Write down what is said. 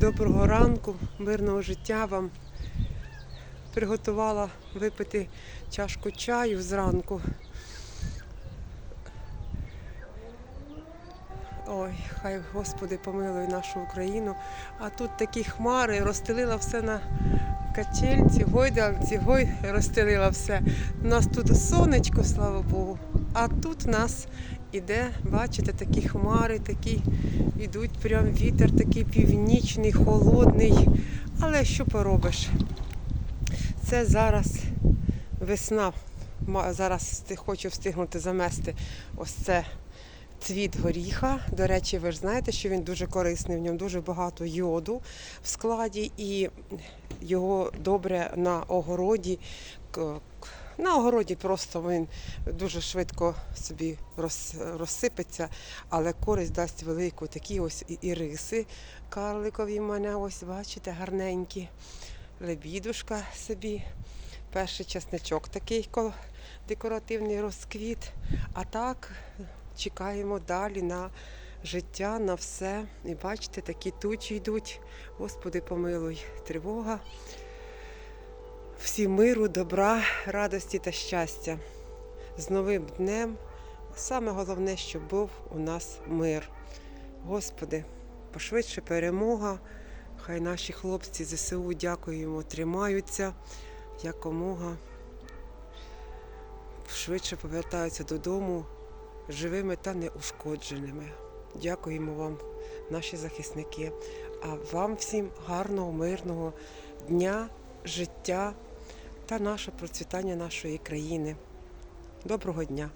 Доброго ранку, мирного життя вам. Приготувала випити чашку чаю зранку. Ой, хай Господи помилує нашу Україну. А тут такі хмари, розстелила все на качельці, гойдалці, гой розстелила все. У нас тут сонечко, слава Богу. А тут в нас іде, бачите, такі хмари, такі йдуть, прям вітер такий північний, холодний. Але що поробиш? Це зараз весна. Зараз хочу встигнути замести ось це цвіт горіха. До речі, ви ж знаєте, що він дуже корисний, в ньому дуже багато йоду в складі, і його добре на огороді. На огороді просто він дуже швидко собі роз- розсипеться, але користь дасть велику. Такі ось іриси карликові в мене, ось бачите, гарненькі. Лебідушка собі. Перший часничок такий ко- декоративний розквіт. А так чекаємо далі на життя, на все. І бачите, такі тучі йдуть. Господи, помилуй, тривога. Всі миру, добра, радості та щастя. З новим днем. Саме головне, щоб був у нас мир. Господи, пошвидше перемога. Хай наші хлопці ЗСУ дякуємо, тримаються якомога швидше повертаються додому живими та неушкодженими. Дякуємо вам, наші захисники. А вам всім гарного, мирного дня, життя та наше процвітання нашої країни. Доброго дня!